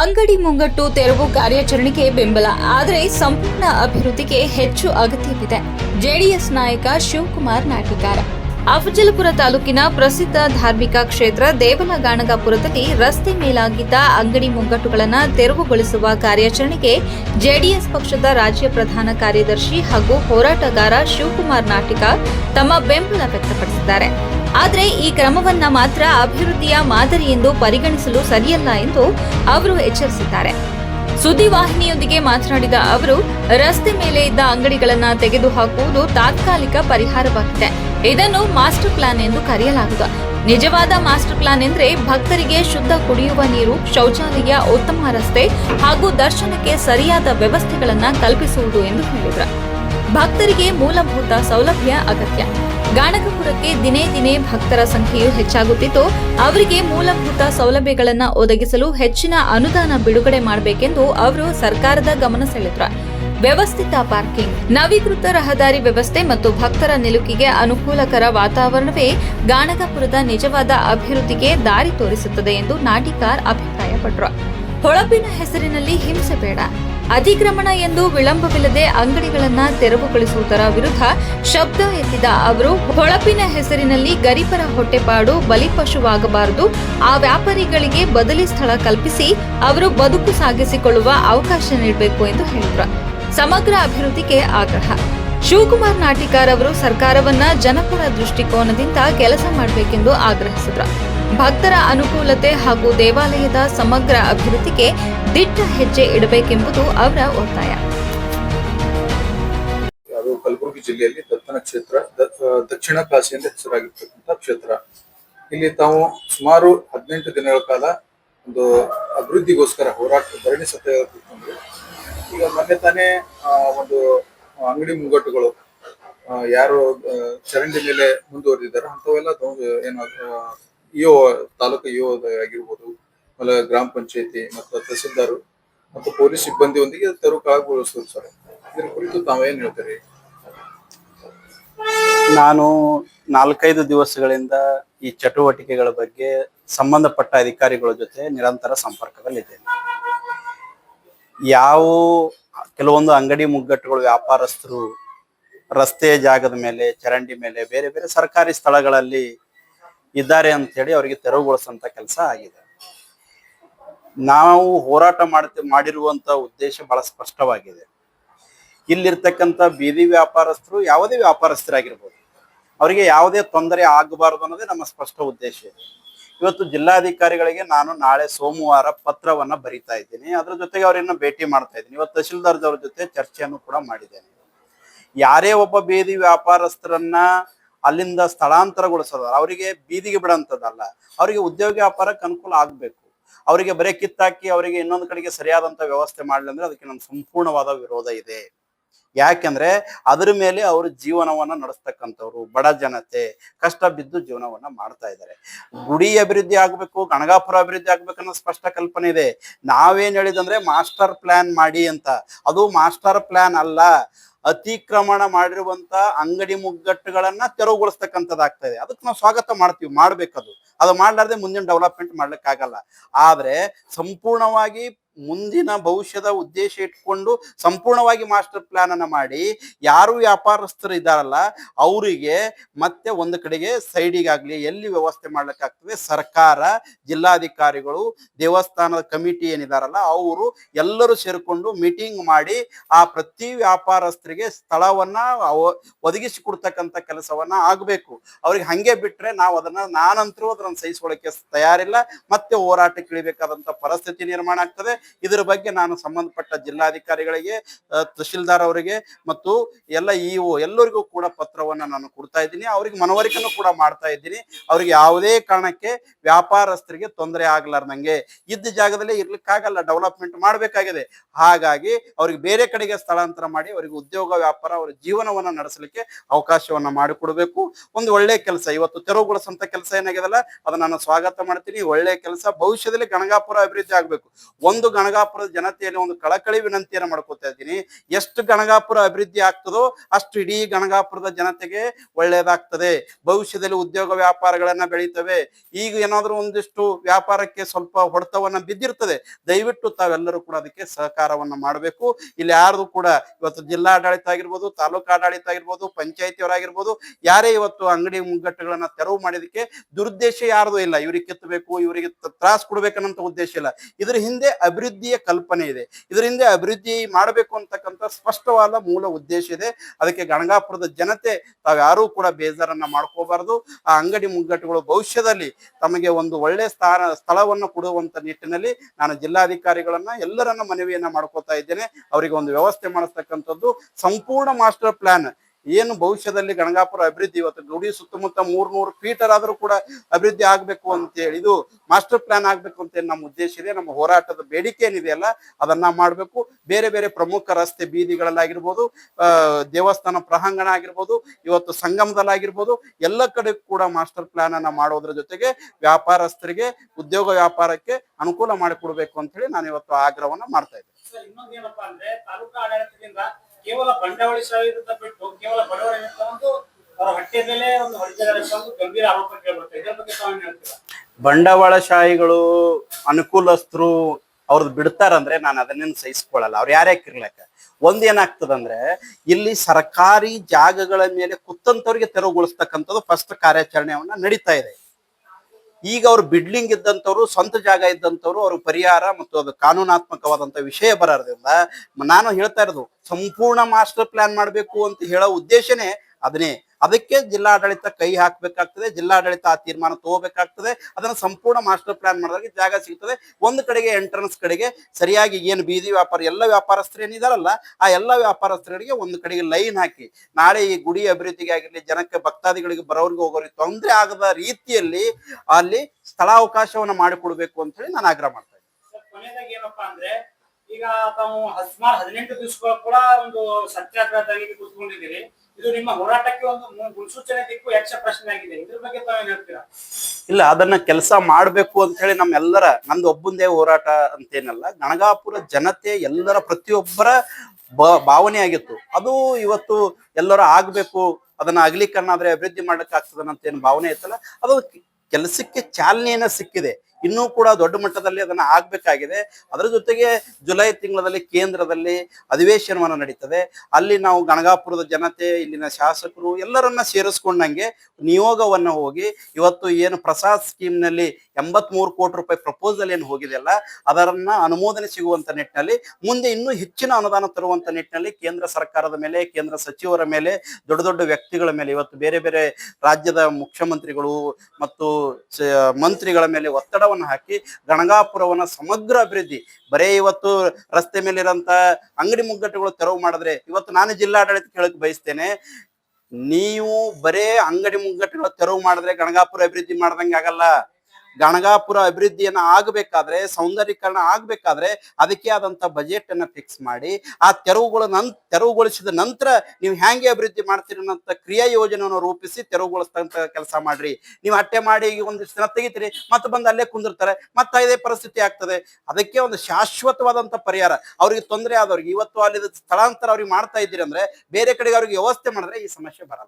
ಅಂಗಡಿ ಮುಂಗಟ್ಟು ತೆರವು ಕಾರ್ಯಾಚರಣೆಗೆ ಬೆಂಬಲ. ಆದರೆ ಸಂಪೂರ್ಣ ಅಭಿವೃದ್ಧಿಗೆ ಹೆಚ್ಚು ಅಗತ್ಯವಿದೆ. ಜೆಡಿಎಸ್ ನಾಯಕ ಶಿವಕುಮಾರ್ ನಾಟಿಕಾರ ಅಫಜಲಪುರ ತಾಲೂಕಿನ ಪ್ರಸಿದ್ಧ ಧಾರ್ಮಿಕ ಕ್ಷೇತ್ರ ದೇವನಗಾಣಗಾಪುರದಲ್ಲಿ ರಸ್ತೆ ಮೇಲಾಗಿದ್ದ ಅಂಗಡಿ ಮುಂಗಟ್ಟುಗಳನ್ನು ತೆರವುಗೊಳಿಸುವ ಕಾರ್ಯಾಚರಣೆಗೆ ಜೆಡಿಎಸ್ ಪಕ್ಷದ ರಾಜ್ಯ ಪ್ರಧಾನ ಕಾರ್ಯದರ್ಶಿ ಹಾಗೂ ಹೋರಾಟಗಾರ ಶಿವಕುಮಾರ್ ನಾಟಿಕ ತಮ್ಮ ಬೆಂಬಲ ವ್ಯಕ್ತಪಡಿಸಿದ್ದಾರೆ. ಆದರೆ ಈ ಕ್ರಮವನ್ನ ಮಾತ್ರ ಅಭಿವೃದ್ಧಿಯ ಮಾದರಿ ಎಂದು ಪರಿಗಣಿಸಲು ಸರಿಯಲ್ಲ ಎಂದು ಅವರು ಎಚ್ಚರಿಸಿದ್ದಾರೆ. ಸುದ್ದಿವಾಹಿನಿಯೊಂದಿಗೆ ಮಾತನಾಡಿದ ಅವರು, ರಸ್ತೆ ಮೇಲೆ ಇದ್ದ ಅಂಗಡಿಗಳನ್ನು ತೆಗೆದುಹಾಕುವುದು ತಾತ್ಕಾಲಿಕ ಪರಿಹಾರವಾಗಿದೆ. ಇದನ್ನು ಮಾಸ್ಟರ್ ಪ್ಲಾನ್ ಎಂದು ಕರೆಯಲಾಗಿದೆ ನಿಜವಾದ ಮಾಸ್ಟರ್ ಪ್ಲಾನ್ ಎಂದರೆ ಭಕ್ತರಿಗೆ ಶುದ್ಧ ಕುಡಿಯುವ ನೀರು, ಶೌಚಾಲಯ, ಉತ್ತಮ ರಸ್ತೆ ಹಾಗೂ ದರ್ಶನಕ್ಕೆ ಸರಿಯಾದ ವ್ಯವಸ್ಥೆಗಳನ್ನು ಕಲ್ಪಿಸುವುದು ಎಂದು ಹೇಳಿದರು. ಭಕ್ತರಿಗೆ ಮೂಲಭೂತ ಸೌಲಭ್ಯ ಅಗತ್ಯ. ಗಾಣಕಪುರಕ್ಕೆ ದಿನೇ ದಿನೇ ಭಕ್ತರ ಸಂಖ್ಯೆಯು ಹೆಚ್ಚಾಗುತ್ತಿದ್ದು ಅವರಿಗೆ ಮೂಲಭೂತ ಸೌಲಭ್ಯಗಳನ್ನು ಒದಗಿಸಲು ಹೆಚ್ಚಿನ ಅನುದಾನ ಬಿಡುಗಡೆ ಮಾಡಬೇಕೆಂದು ಅವರು ಸರ್ಕಾರದ ಗಮನ ಸೆಳೆದರು. ವ್ಯವಸ್ಥಿತ ಪಾರ್ಕಿಂಗ್, ನವೀಕೃತ ರಹದಾರಿ ವ್ಯವಸ್ಥೆ ಮತ್ತು ಭಕ್ತರ ನಿಲುಕಿಗೆ ಅನುಕೂಲಕರ ವಾತಾವರಣವೇ ಗಾಣಗಪುರದ ನಿಜವಾದ ಅಭಿವೃದ್ಧಿಗೆ ದಾರಿ ತೋರಿಸುತ್ತದೆ ಎಂದು ನಾಟಿಕಾರ್ ಅಭಿಪ್ರಾಯಪಟ್ಟರು ಹೊಳಪಿನ ಹೆಸರಿನಲ್ಲಿ ಹಿಂಸೆ ಬೇಡ. ಅತಿಕ್ರಮಣ ಎಂದು ವಿಳಂಬವಿಲ್ಲದೆ ಅಂಗಡಿಗಳನ್ನ ತೆರವುಗೊಳಿಸುವುದರ ವಿರುದ್ಧ ಶಬ್ದ ಎತ್ತಿದ ಅವರು, ಹೊಳಪಿನ ಹೆಸರಿನಲ್ಲಿ ಗರಿಪರ ಹೊಟ್ಟೆಪಾಡು ಬಲಿಪಶುವಾಗಬಾರದು ಆ ವ್ಯಾಪಾರಿಗಳಿಗೆ ಬದಲಿ ಸ್ಥಳ ಕಲ್ಪಿಸಿ ಅವರು ಬದುಕು ಸಾಗಿಸಿಕೊಳ್ಳುವ ಅವಕಾಶ ನೀಡಬೇಕು ಎಂದು ಹೇಳಿದರು. ಸಮಗ್ರ ಅಭಿವೃದ್ಧಿಗೆ ಆಗ್ರಹ. ಶಿವಕುಮಾರ್ ನಾಟಿಕಾರ್ ಅವರು ಸರ್ಕಾರವನ್ನ ಜನಪರ ದೃಷ್ಟಿಕೋನದಿಂದ ಕೆಲಸ ಮಾಡಬೇಕೆಂದು ಆಗ್ರಹಿಸಿದರು. ಭಕ್ತರ ಅನುಕೂಲತೆ ಹಾಗೂ ದೇವಾಲಯದ ಸಮಗ್ರ ಅಭಿವೃದ್ಧಿಗೆ ದಿಟ್ಟ ಹೆಜ್ಜೆ ಇಡಬೇಕೆಂಬುದು ಅವರ ಒತ್ತಾಯ. ಕಲಬುರಗಿ ಜಿಲ್ಲೆಯಲ್ಲಿ ದತ್ತನ ಕ್ಷೇತ್ರ ದಕ್ಷಿಣ ಕಾಶಿ ಎಂದು ಹೆಸರಾಗಿರ್ತಕ್ಕಂಥ ಕ್ಷೇತ್ರ. ಇಲ್ಲಿ ತಾವು ಸುಮಾರು ಹದಿನೆಂಟು ದಿನಗಳ ಕಾಲ ಒಂದು ಅಭಿವೃದ್ಧಿಗೋಸ್ಕರ ಹೋರಾಟ, ಧರಣಿ ಸತ್ಯಾಗ್ರಹ ಈಗ ಮೊನ್ನೆ ತಾನೇ ಒಂದು ಅಂಗಡಿ ಮುಂಗಟ್ಟುಗಳು ಯಾರು ಚರಂಡಿ ಮೇಲೆ ಮುಂದುವರೆದಿದ್ದಾರೆ. ಅಂಥವೆಲ್ಲ ಏನು ಇಒ ತಾಲೂಕು ಇಒ ಆಗಿರ್ಬೋದು, ಆಮೇಲೆ ಗ್ರಾಮ ಪಂಚಾಯತಿ ಮತ್ತು ತಹಸೀಲ್ದಾರು ಮತ್ತು ಪೊಲೀಸ್ ಸಿಬ್ಬಂದಿಯೊಂದಿಗೆ ತೆರವು ಕಾಳಗೊಳಿಸ್ತಾರೆ ಸರ್. ಇದ್ರ ಕುರಿತು ತಾವೇನ್ ಹೇಳ್ತೀರಿ? ನಾನು ನಾಲ್ಕೈದು ದಿವಸಗಳಿಂದ ಈ ಚಟುವಟಿಕೆಗಳ ಬಗ್ಗೆ ಸಂಬಂಧಪಟ್ಟ ಅಧಿಕಾರಿಗಳ ಜೊತೆ ನಿರಂತರ ಸಂಪರ್ಕದಲ್ಲಿದ್ದೇನೆ. ಯಾವ ಕೆಲವೊಂದು ಅಂಗಡಿ ಮುಗ್ಗಟ್ಟುಗಳು ವ್ಯಾಪಾರಸ್ಥರು ರಸ್ತೆ ಜಾಗದ ಮೇಲೆ, ಚರಂಡಿ ಮೇಲೆ, ಬೇರೆ ಬೇರೆ ಸರ್ಕಾರಿ ಸ್ಥಳಗಳಲ್ಲಿ ಇದ್ದಾರೆ ಅಂತ ಹೇಳಿ ಅವರಿಗೆ ತೆರವುಗೊಳಿಸಂತ ಕೆಲಸ ಆಗಿದೆ. ನಾವು ಹೋರಾಟ ಮಾಡ್ತಿ, ಮಾಡಿರುವಂತ ಉದ್ದೇಶ ಬಹಳ ಸ್ಪಷ್ಟವಾಗಿದೆ. ಇಲ್ಲಿರ್ತಕ್ಕಂಥ ಬೀದಿ ವ್ಯಾಪಾರಸ್ಥರು ಯಾವುದೇ ವ್ಯಾಪಾರಸ್ಥರಾಗಿರ್ಬೋದು. ಅವರಿಗೆ ಯಾವುದೇ ತೊಂದರೆ ಆಗಬಾರದು ಅನ್ನೋದೇ ನಮ್ಮ ಸ್ಪಷ್ಟ ಉದ್ದೇಶ. ಇವತ್ತು ಜಿಲ್ಲಾಧಿಕಾರಿಗಳಿಗೆ ನಾನು ನಾಳೆ ಸೋಮವಾರ ಪತ್ರವನ್ನ ಬರಿತಾ ಇದ್ದೀನಿ. ಅದ್ರ ಜೊತೆಗೆ ಅವರನ್ನ ಭೇಟಿ ಮಾಡ್ತಾ ಇದ್ದೀನಿ. ಇವತ್ತು ತಹಶೀಲ್ದಾರ್ದವ್ರ ಜೊತೆ ಚರ್ಚೆಯನ್ನು ಕೂಡ ಮಾಡಿದ್ದೇನೆ. ಯಾರೇ ಒಬ್ಬ ಬೀದಿ ವ್ಯಾಪಾರಸ್ಥರನ್ನ ಅಲ್ಲಿಂದ ಸ್ಥಳಾಂತರಗೊಳಿಸೋದಲ್ಲ ಅವರಿಗೆ ಬೀದಿಗೆ ಬಿಡೋಂಥದ್ದಲ್ಲ. ಅವರಿಗೆ ಉದ್ಯೋಗ ವ್ಯಾಪಾರಕ್ಕೆ ಅನುಕೂಲ ಆಗಬೇಕು. ಅವರಿಗೆ ಬರೆ ಕಿತ್ತಾಕಿ ಅವರಿಗೆ ಇನ್ನೊಂದು ಕಡೆಗೆ ಸರಿಯಾದಂಥ ವ್ಯವಸ್ಥೆ ಮಾಡಲಿ ಅಂದ್ರೆ ಅದಕ್ಕೆ ನನ್ನ ಸಂಪೂರ್ಣವಾದ ವಿರೋಧ ಇದೆ. ಯಾಕೆಂದ್ರೆ ಅದ್ರ ಮೇಲೆ ಅವರು ಜೀವನವನ್ನ ನಡೆಸ್ತಕ್ಕಂಥವ್ರು, ಬಡ ಜನತೆ ಕಷ್ಟ ಬಿದ್ದು ಜೀವನವನ್ನ ಮಾಡ್ತಾ ಇದ್ದಾರೆ ಗುಡಿ ಅಭಿವೃದ್ಧಿ ಆಗ್ಬೇಕು ಗಣಗಾಪುರ ಅಭಿವೃದ್ಧಿ ಆಗ್ಬೇಕು ಅನ್ನೋ ಸ್ಪಷ್ಟ ಕಲ್ಪನೆ ಇದೆ. ನಾವೇನ್ ಹೇಳಿದಂದ್ರೆ ಮಾಸ್ಟರ್ ಪ್ಲಾನ್ ಮಾಡಿ ಅಂತ. ಅದು ಮಾಸ್ಟರ್ ಪ್ಲಾನ್ ಅಲ್ಲ. ಅತಿಕ್ರಮಣ ಮಾಡಿರುವಂತ ಅಂಗಡಿ ಮುಗ್ಗಟ್ಟುಗಳನ್ನ ತೆರವುಗೊಳಿಸ್ತಕ್ಕಂಥದ್ದಾಗ್ತಾ ಇದೆ. ಅದಕ್ಕೆ ನಾವು ಸ್ವಾಗತ ಮಾಡ್ತೀವಿ, ಮಾಡ್ಬೇಕದು. ಅದು ಮಾಡ್ಲಾರ್ದೆ ಮುಂದಿನ ಡೆವಲಪ್ಮೆಂಟ್ ಮಾಡ್ಲಿಕ್ಕೆ ಆಗಲ್ಲ ಆದ್ರೆ ಸಂಪೂರ್ಣವಾಗಿ ಮುಂದಿನ ಭವಿಷ್ಯದ ಉದ್ದೇಶ ಇಟ್ಕೊಂಡು ಸಂಪೂರ್ಣವಾಗಿ ಮಾಸ್ಟರ್ ಪ್ಲಾನ್ ಅನ್ನ ಮಾಡಿ, ಯಾರು ವ್ಯಾಪಾರಸ್ಥರು ಇದ್ದಾರಲ್ಲ, ಅವರಿಗೆ ಮತ್ತೆ ಒಂದು ಕಡೆಗೆ ಸೈಡಿಗಾಗ್ಲಿ ಎಲ್ಲಿ ವ್ಯವಸ್ಥೆ ಮಾಡ್ಲಿಕ್ಕಾಗ್ತದೆ? ಸರ್ಕಾರ, ಜಿಲ್ಲಾಧಿಕಾರಿಗಳು, ದೇವಸ್ಥಾನದ ಕಮಿಟಿ ಏನಿದಾರಲ್ಲ, ಅವರು ಎಲ್ಲರೂ ಸೇರಿಕೊಂಡು ಮೀಟಿಂಗ್ ಮಾಡಿ ಆ ಪ್ರತಿ ವ್ಯಾಪಾರಸ್ಥರಿಗೆ ಸ್ಥಳವನ್ನ ಒದಗಿಸಿ ಕೊಡ್ತಕ್ಕಂಥ ಕೆಲಸವನ್ನ ಆಗ್ಬೇಕು. ಅವ್ರಿಗೆ ಹಂಗೆ ಬಿಟ್ರೆ ನಾವು ಅದನ್ನ ನಾನಂತರೂ ಅದನ್ನ ಸಹಿಸ್ಕೊಳ್ಳಕ್ಕೆ ತಯಾರಿಲ್ಲ, ಮತ್ತೆ ಹೋರಾಟಕ್ಕೆ ಇಳಿಬೇಕಾದಂತ ಪರಿಸ್ಥಿತಿ ನಿರ್ಮಾಣ ಆಗ್ತದೆ. ಇದರ ಬಗ್ಗೆ ನಾನು ಸಂಬಂಧಪಟ್ಟ ಜಿಲ್ಲಾಧಿಕಾರಿಗಳಿಗೆ ತಹಶೀಲ್ದಾರ್ ಅವರಿಗೆ ಮತ್ತು ಎಲ್ಲ ಇಒ ಎಲ್ಲರಿಗೂ ಕೂಡ ಪತ್ರವನ್ನ ನಾನು ಕೊಡ್ತಾ ಇದ್ದೀನಿ. ಅವ್ರಿಗೆ ಮನವರಿಕೆನೂ ಕೂಡ ಮಾಡ್ತಾ ಇದ್ದೀನಿ. ಅವ್ರಿಗೆ ಯಾವುದೇ ಕಾರಣಕ್ಕೆ ವ್ಯಾಪಾರಸ್ಥರಿಗೆ ತೊಂದರೆ ಆಗ್ಲಾರ್ದಂಗೆ ಇದ್ದ ಜಾಗದಲ್ಲೇ ಇರ್ಲಿಕ್ಕಾಗಲ್ಲ, ಡೆವಲಪ್ಮೆಂಟ್ ಮಾಡಬೇಕಾಗಿದೆ. ಹಾಗಾಗಿ ಅವ್ರಿಗೆ ಬೇರೆ ಕಡೆಗೆ ಸ್ಥಳಾಂತರ ಮಾಡಿ ಅವರಿಗೆ ಉದ್ಯೋಗ, ವ್ಯಾಪಾರ, ಅವರ ಜೀವನವನ್ನ ನಡೆಸಲಿಕ್ಕೆ ಅವಕಾಶವನ್ನ ಮಾಡಿಕೊಡ್ಬೇಕು. ಒಂದು ಒಳ್ಳೆ ಕೆಲಸ, ಇವತ್ತು ತೆರವುಗೊಳಿಸುವಂತ ಕೆಲಸ ಏನಾಗಿದೆಲ್ಲ ಅದನ್ನ ನಾನು ಸ್ವಾಗತ ಮಾಡ್ತೀನಿ. ಒಳ್ಳೆ ಕೆಲಸ, ಭವಿಷ್ಯದಲ್ಲಿ ಗಣಗಾಪುರ ಅಭಿವೃದ್ಧಿ ಆಗ್ಬೇಕು. ಒಂದು ಗಣಗಾಪುರದ ಜನತೆಯಲ್ಲಿ ಒಂದು ಕಳಕಳಿ ವಿನಂತಿಯನ್ನು ಮಾಡ್ಕೋತಾ ಇದ್ದೀನಿ. ಎಷ್ಟು ಗಣಗಾಪುರ ಅಭಿವೃದ್ಧಿ ಆಗ್ತದೋ ಅಷ್ಟು ಇಡೀ ಗಣಗಾಪುರದ ಜನತೆಗೆ ಒಳ್ಳೆಯದಾಗ್ತದೆ ಭವಿಷ್ಯದಲ್ಲಿ ಉದ್ಯೋಗ ವ್ಯಾಪಾರಗಳನ್ನ ಬೆಳೀತವೆ. ಈಗ ಏನಾದರೂ ಒಂದಿಷ್ಟು ವ್ಯಾಪಾರಕ್ಕೆ ಸ್ವಲ್ಪ ಹೊಡೆತವನ್ನ ಬಿದ್ದಿರ್ತದೆ. ದಯವಿಟ್ಟು ತಾವೆಲ್ಲರೂ ಕೂಡ ಅದಕ್ಕೆ ಸಹಕಾರವನ್ನ ಮಾಡಬೇಕು. ಇಲ್ಲಿ ಯಾರು ಕೂಡ ಇವತ್ತು ಜಿಲ್ಲಾಡಳಿತ ಆಗಿರ್ಬೋದು, ತಾಲೂಕು ಆಡಳಿತ ಆಗಿರ್ಬೋದು, ಪಂಚಾಯತಿಯವರಾಗಿರ್ಬೋದು, ಯಾರೇ ಇವತ್ತು ಅಂಗಡಿ ಮುಗ್ಗಟ್ಟುಗಳನ್ನ ತೆರವು ಮಾಡಿದಕ್ಕೆ ದುರುದ್ದೇಶ ಯಾರ್ದು ಇಲ್ಲ. ಇವರಿಗೆ ಕಿತ್ತಬೇಕು, ಇವರಿಗೆ ತ್ರಾಸ್ ಕೊಡ್ಬೇಕನ್ನಂತ ಉದ್ದೇಶ ಇಲ್ಲ. ಇದ್ರ ಹಿಂದೆ ಅಭಿವೃದ್ಧಿಯ ಕಲ್ಪನೆ ಇದೆ. ಇದರಿಂದ ಅಭಿವೃದ್ಧಿ ಮಾಡಬೇಕು ಅಂತಕ್ಕಂಥ ಸ್ಪಷ್ಟವಾದ ಮೂಲ ಉದ್ದೇಶ ಇದೆ. ಅದಕ್ಕೆ ಗಣಗಾಪುರದ ಜನತೆ ತಾವ್ಯಾರೂ ಕೂಡ ಬೇಜಾರನ್ನ ಮಾಡ್ಕೋಬಾರ್ದು. ಆ ಅಂಗಡಿ ಮುಗ್ಗಟ್ಟುಗಳು ಭವಿಷ್ಯದಲ್ಲಿ ತಮಗೆ ಒಂದು ಒಳ್ಳೆ ಸ್ಥಾನ, ಸ್ಥಳವನ್ನು ಕೊಡುವಂತ ನಿಟ್ಟಿನಲ್ಲಿ ನಾನು ಜಿಲ್ಲಾಧಿಕಾರಿಗಳನ್ನ ಎಲ್ಲರನ್ನ ಮನವಿಯನ್ನ ಮಾಡ್ಕೋತಾ ಇದ್ದೇನೆ. ಅವರಿಗೆ ಒಂದು ವ್ಯವಸ್ಥೆ ಮಾಡಿಸ್ತಕ್ಕಂಥದ್ದು. ಸಂಪೂರ್ಣ ಮಾಸ್ಟರ್ ಪ್ಲಾನ್ ಏನು ಭವಿಷ್ಯದಲ್ಲಿ ಗಣಗಾಪುರ ಅಭಿವೃದ್ಧಿ ಇವತ್ತು ಗುಡಿ ಸುತ್ತಮುತ್ತ ಮೂರ್ನೂರು ಫೀಟರ್ ಆದರೂ ಕೂಡ ಅಭಿವೃದ್ಧಿ ಆಗ್ಬೇಕು ಅಂತೇಳಿ ಇದು ಮಾಸ್ಟರ್ ಪ್ಲಾನ್ ಆಗ್ಬೇಕು ಅಂತ ನಮ್ಮ ಉದ್ದೇಶ ಇದೆ. ನಮ್ಮ ಹೋರಾಟದ ಬೇಡಿಕೆ ಏನಿದೆಯಲ್ಲ ಅದನ್ನ ಮಾಡಬೇಕು. ಬೇರೆ ಬೇರೆ ಪ್ರಮುಖ ರಸ್ತೆ ಬೀದಿಗಳಲ್ಲಾಗಿರ್ಬೋದು ದೇವಸ್ಥಾನ ಪ್ರಾಂಗಣ ಆಗಿರ್ಬೋದು, ಇವತ್ತು ಸಂಗಮದಲ್ಲಾಗಿರ್ಬೋದು, ಎಲ್ಲ ಕಡೆ ಕೂಡ ಮಾಸ್ಟರ್ ಪ್ಲಾನ್ ಅನ್ನ ಮಾಡೋದ್ರ ಜೊತೆಗೆ ವ್ಯಾಪಾರಸ್ಥರಿಗೆ, ಉದ್ಯೋಗ ವ್ಯಾಪಾರಕ್ಕೆ ಅನುಕೂಲ ಮಾಡಿಕೊಡ್ಬೇಕು ಅಂತ ಹೇಳಿ ನಾನು ಇವತ್ತು ಆಗ್ರಹವನ್ನ ಮಾಡ್ತಾ ಇದ್ದೇನೆ. ಕೇವಲ ಬಂಡವಾಳಶಾಹಿಯಿಂದ ಬಿಟ್ಟು ಕೇವಲ ಬಡವರ ಒಂದು ಅವರ ಹೊಟ್ಟೆ ಮೇಲೆ ಒಂದು ಹೊಡೆದಿದ್ದಾರೆ ಒಂದು ಗಂಭೀರ ಆರೋಪ ಕೇಳ್ಬರ್ತದೆ ಇದರ ಬಗ್ಗೆ ತಾವೇನು ಹೇಳ್ತೀರಾ? ಬಂಡವಾಳಶಾಹಿಗಳು ಅನುಕೂಲಸ್ಥರು ಅವ್ರದ್ದು ಬಿಡ್ತಾರಂದ್ರೆ ನಾನು ಅದನ್ನೇನು ಸಹಿಸ್ಕೊಳ್ಳಲ್ಲ ಅವ್ರು ಯಾರ್ಯಾಕೆ ಇರ್ಲಕ್ಕ? ಒಂದ್ ಏನಾಗ್ತದಂದ್ರೆ, ಇಲ್ಲಿ ಸರ್ಕಾರಿ ಜಾಗಗಳ ಮೇಲೆ ಕುತ್ತಂತವ್ರಿಗೆ ತೆರವುಗೊಳಿಸ್ತಕ್ಕಂಥದ್ದು ಫಸ್ಟ್ ಕಾರ್ಯಾಚರಣೆಯನ್ನ ನಡೀತಾ ಇದೆ. ಈಗ ಅವ್ರು ಬಿಡ್ಲಿಂಗ್ ಇದ್ದಂಥವ್ರು, ಸ್ವಂತ ಜಾಗ ಇದ್ದಂಥವ್ರು ಅವ್ರ ಪರಿಹಾರ ಮತ್ತು ಅದು ಕಾನೂನಾತ್ಮಕವಾದಂಥ ವಿಷಯ ಬರೋದ್ರಿಂದ ನಾನು ಹೇಳ್ತಾ ಇರೋದು, ಸಂಪೂರ್ಣ ಮಾಸ್ಟರ್ ಪ್ಲಾನ್ ಮಾಡಬೇಕು ಅಂತ ಹೇಳೋ ಉದ್ದೇಶನೇ ಅದನ್ನೇ. ಅದಕ್ಕೆ ಜಿಲ್ಲಾಡಳಿತ ಕೈ ಹಾಕಬೇಕಾಗ್ತದೆ, ಜಿಲ್ಲಾಡಳಿತ ಆ ತೀರ್ಮಾನ ತಗೋಬೇಕಾಗ್ತದೆ, ಅದನ್ನ ಸಂಪೂರ್ಣ ಮಾಸ್ಟರ್ ಪ್ಲಾನ್ ಮಾಡಿದಾಗ ಜಾಗ ಸಿಗ್ತದೆ. ಒಂದು ಕಡೆಗೆ ಎಂಟ್ರನ್ಸ್ ಕಡೆಗೆ ಸರಿಯಾಗಿ ಏನು ಬೀದಿ ವ್ಯಾಪಾರ, ಎಲ್ಲ ವ್ಯಾಪಾರಸ್ಥರು ಏನಿದಾರಲ್ಲ ಆ ಎಲ್ಲ ವ್ಯಾಪಾರಸ್ಥರಿಗೆ ಒಂದು ಕಡೆಗೆ ಲೈನ್ ಹಾಕಿ, ನಾಳೆ ಈ ಗುಡಿ ಅಭಿವೃದ್ಧಿಗೆ ಆಗಿರಲಿ, ಜನಕ್ಕೆ ಭಕ್ತಾದಿಗಳಿಗೆ ಬರೋರಿಗೆ ಹೋಗೋರಿಗೆ ತೊಂದರೆ ಆಗದ ರೀತಿಯಲ್ಲಿ ಅಲ್ಲಿ ಸ್ಥಳಾವಕಾಶವನ್ನ ಮಾಡಿಕೊಡ್ಬೇಕು ಅಂತ ಹೇಳಿ ನಾನು ಆಗ್ರಹ ಮಾಡ್ತಾ ಇದ್ದೀನಿ. ಈಗ ತಾವು ಸುಮಾರು ಹದಿನೆಂಟು ದಿವಸಗಳು ಕೂಡ ಒಂದು ಸತ್ಯಾಗ್ರಹದಲ್ಲಿ ಕೂತ್ಕೊಂಡಿದ್ದೀರಿ. ಇದು ನಿಮ್ಮ ಹೋರಾಟಕ್ಕೆ ಒಂದು ಮುನ್ಸೂಚನೆ ದಿಕ್ಕು, ಯಕ್ಷ ಪ್ರಶ್ನೆ ಆಗಿದೆ. ಇದ್ರ ಬಗ್ಗೆ ತಾವೇನ್ ಹೇಳ್ತೀರಾ? ಇಲ್ಲ, ಅದನ್ನ ಕೆಲಸ ಮಾಡಬೇಕು ಅಂತ ಹೇಳಿ ನಮ್ಮೆಲ್ಲರ ನಮ್ದು ಒಬ್ಬಂದೇ ಹೋರಾಟ ಅಂತೇನಲ್ಲ, ಗಣಗಾಪುರ ಜನತೆ ಎಲ್ಲರ ಪ್ರತಿಯೊಬ್ಬರ ಭಾವನೆ ಆಗಿತ್ತು ಅದು ಇವತ್ತು ಎಲ್ಲರೂ ಆಗ್ಬೇಕು, ಅದನ್ನ ಅಗಲೀಕರಣ ಆದ್ರೆ ಅಭಿವೃದ್ಧಿ ಮಾಡಕ್ ಅಂತ ಏನು ಭಾವನೆ ಇತ್ತಲ್ಲ, ಅದು ಕೆಲಸಕ್ಕೆ ಚಾಲನೆಯನ್ನ ಸಿಕ್ಕಿದೆ. ಇನ್ನೂ ಕೂಡ ದೊಡ್ಡ ಮಟ್ಟದಲ್ಲಿ ಅದನ್ನ ಆಗ್ಬೇಕಾಗಿದೆ. ಅದರ ಜೊತೆಗೆ ಜುಲೈ ತಿಂಗಳಲ್ಲಿ ಕೇಂದ್ರದಲ್ಲಿ ಅಧಿವೇಶನವನ್ನು ನಡೀತದೆ. ಅಲ್ಲಿ ನಾವು ಗಣಗಾಪುರದ ಜನತೆ, ಇಲ್ಲಿನ ಶಾಸಕರು ಎಲ್ಲರನ್ನ ಸೇರಿಸ್ಕೊಂಡಂಗೆ ನಿಯೋಗವನ್ನ ಹೋಗಿ ಇವತ್ತು ಏನು ಪ್ರಸಾದ್ ಸ್ಕೀಮ್ನಲ್ಲಿ ಎಂಬತ್ಮೂರು ಕೋಟಿ ರೂಪಾಯಿ ಪ್ರಪೋಸಲ್ ಏನು ಹೋಗಿದೆಯಲ್ಲ ಅದರನ್ನ ಅನುಮೋದನೆ ಸಿಗುವಂತ ನಿಟ್ಟಿನಲ್ಲಿ, ಮುಂದೆ ಇನ್ನೂ ಹೆಚ್ಚಿನ ಅನುದಾನ ತರುವಂತ ನಿಟ್ಟಿನಲ್ಲಿ ಕೇಂದ್ರ ಸರ್ಕಾರದ ಮೇಲೆ, ಕೇಂದ್ರ ಸಚಿವರ ಮೇಲೆ, ದೊಡ್ಡ ದೊಡ್ಡ ವ್ಯಕ್ತಿಗಳ ಮೇಲೆ, ಇವತ್ತು ಬೇರೆ ಬೇರೆ ರಾಜ್ಯದ ಮುಖ್ಯಮಂತ್ರಿಗಳು ಮತ್ತು ಮಂತ್ರಿಗಳ ಮೇಲೆ ಒತ್ತಡವನ್ನು ಹಾಕಿ ಗಣಗಾಪುರವನ್ನ ಸಮಗ್ರ ಅಭಿವೃದ್ಧಿ. ಬರೇ ಇವತ್ತು ರಸ್ತೆ ಮೇಲಿರಂತ ಅಂಗಡಿ ಮುಗ್ಗಟ್ಟುಗಳು ತೆರವು ಮಾಡಿದ್ರೆ ಇವತ್ತು ನಾನು ಜಿಲ್ಲಾಡಳಿತ ಕೇಳಕ್ಕೆ ಬಯಸ್ತೇನೆ, ನೀವು ಬರೇ ಅಂಗಡಿ ಮುಗ್ಗಟ್ಟುಗಳು ತೆರವು ಮಾಡಿದ್ರೆ ಗಣಗಾಪುರ ಅಭಿವೃದ್ಧಿ ಮಾಡ್ದಂಗೆ ಆಗಲ್ಲ. ಗಣಗಾಪುರ ಅಭಿವೃದ್ಧಿಯನ್ನ ಆಗಬೇಕಾದ್ರೆ, ಸೌಂದರ್ಯೀಕರಣ ಆಗಬೇಕಾದ್ರೆ ಅದಕ್ಕೆ ಆದಂತ ಬಜೆಟ್ ಅನ್ನ ಫಿಕ್ಸ್ ಮಾಡಿ, ಆ ತೆರವುಗಳ ನನ್, ತೆರವುಗೊಳಿಸಿದ ನಂತರ ನೀವು ಹ್ಯಾಂಗೆ ಅಭಿವೃದ್ಧಿ ಮಾಡ್ತೀರಿ ಅನ್ನೋಂಥ ಕ್ರಿಯಾ ಯೋಜನೆಯನ್ನು ರೂಪಿಸಿ ತೆರವುಗೊಳಿಸ್ತಂತ ಕೆಲಸ ಮಾಡ್ರಿ. ನೀವು ಅಟ್ಟೆ ಮಾಡಿ ಈಗ ಒಂದಿಷ್ಟು ದಿನ ತೆಗಿತೀರಿ, ಮತ್ತೆ ಬಂದು ಅಲ್ಲೇ ಕುಂದಿರ್ತಾರೆ, ಮತ್ತೆ ಇದೇ ಪರಿಸ್ಥಿತಿ ಆಗ್ತದೆ. ಅದಕ್ಕೆ ಒಂದು ಶಾಶ್ವತವಾದಂತ ಪರಿಹಾರ. ಅವ್ರಿಗೆ ತೊಂದರೆ ಆದವ್ರಿಗೆ, ಇವತ್ತು ಅಲ್ಲಿ ಸ್ಥಳಾಂತರ ಅವ್ರಿಗೆ ಮಾಡ್ತಾ ಇದ್ದೀರಿ ಅಂದ್ರೆ ಬೇರೆ ಕಡೆಗೆ ಅವ್ರಿಗೆ ವ್ಯವಸ್ಥೆ ಮಾಡಿದ್ರೆ ಈ ಸಮಸ್ಯೆ ಬರಲ್ಲ.